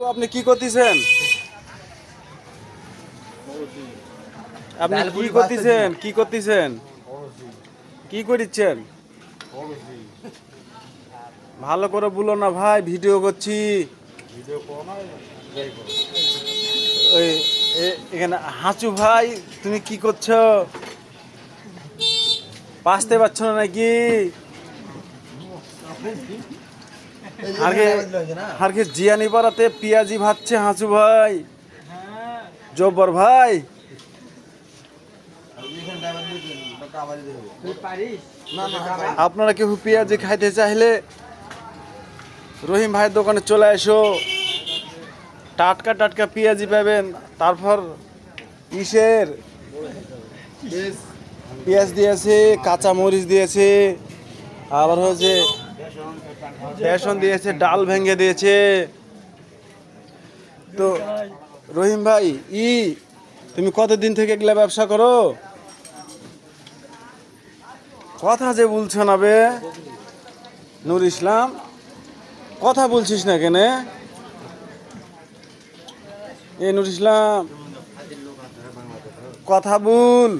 আপনি কি করতেছেন? আপনি কি করতেছেন? কি করতেছেন? কি করিচ্ছেন? ভালো করে বলো না ভাই ভিডিও করছি। ওই এখানে হাঁচু ভাই তুমি কি করছ? বাঁচতে পারছ না নাকি? জিয়ানি পাড়াতে পিয়াজি ভাজছে হাঁচু ভাই। জব্বর ভাই। আপনারা কেউ পেঁয়াজি খাইতে চাইলে রহিম ভাইয়ের দোকানে চলে এসো। টাটকা টাটকা পেঁয়াজি পাবেন তারপর ইসের পেঁয়াজ দিয়েছে কাঁচা মরিচ দিয়েছে আবার হচ্ছে বেসন দিয়েছে, ডাল ভেঙে দিয়েছে। তো রহিম ভাই, ই, তুমি কতদিন থেকে এগুলা ব্যবসা করো? কথা যে বলছো না বে। নূর ইসলাম, কথা বলছিস না কেনে? এ নুর ইসলাম, কথা বল।